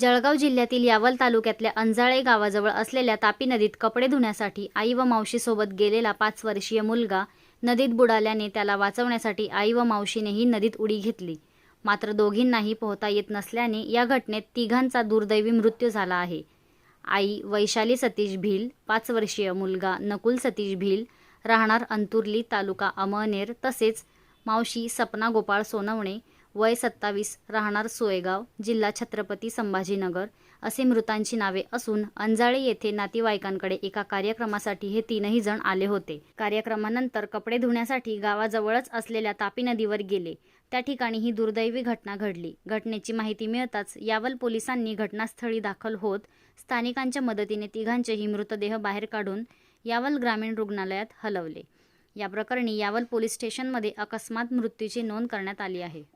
जळगाव जिल्ह्यातील यावल तालुक्यातल्या अंजाळे गावाजवळ असलेल्या तापी नदीत कपडे धुण्यासाठी आई व मावशीसोबत गेलेला पाच वर्षीय मुलगा नदीत बुडाल्याने त्याला वाचवण्यासाठी आई व मावशीनेही नदीत उडी घेतली. मात्र दोघींनाही पोहता येत नसल्याने या घटनेत तिघांचा दुर्दैवी मृत्यू झाला आहे. आई वैशाली सतीश भिल पाच वर्षीय मुलगा नकुल सतीश भिल राहणार अंतुर्ली तालुका अमळनेर तसेच मावशी सपना गोपाळ सोनवणे वय सत्तावीस राहणार सोयगाव जिल्हा छत्रपती संभाजीनगर असे मृतांची नावे असून अंजाळे येथे नातेवाईकांकडे एका कार्यक्रमासाठी हे तीनही जण आले होते. कार्यक्रमानंतर कपडे धुण्यासाठी गावाजवळच असलेल्या तापी नदीवर गेले. त्या ठिकाणी ही दुर्दैवी घटना घडली. घटनेची माहिती मिळताच यावल पोलिसांनी घटनास्थळी दाखल होत स्थानिकांच्या मदतीने तिघांचेही मृतदेह बाहेर काढून यावल ग्रामीण रुग्णालयात हलवले. या प्रकरणी यावल पोलीस स्टेशनमध्ये अकस्मात मृत्यूची नोंद करण्यात आली आहे.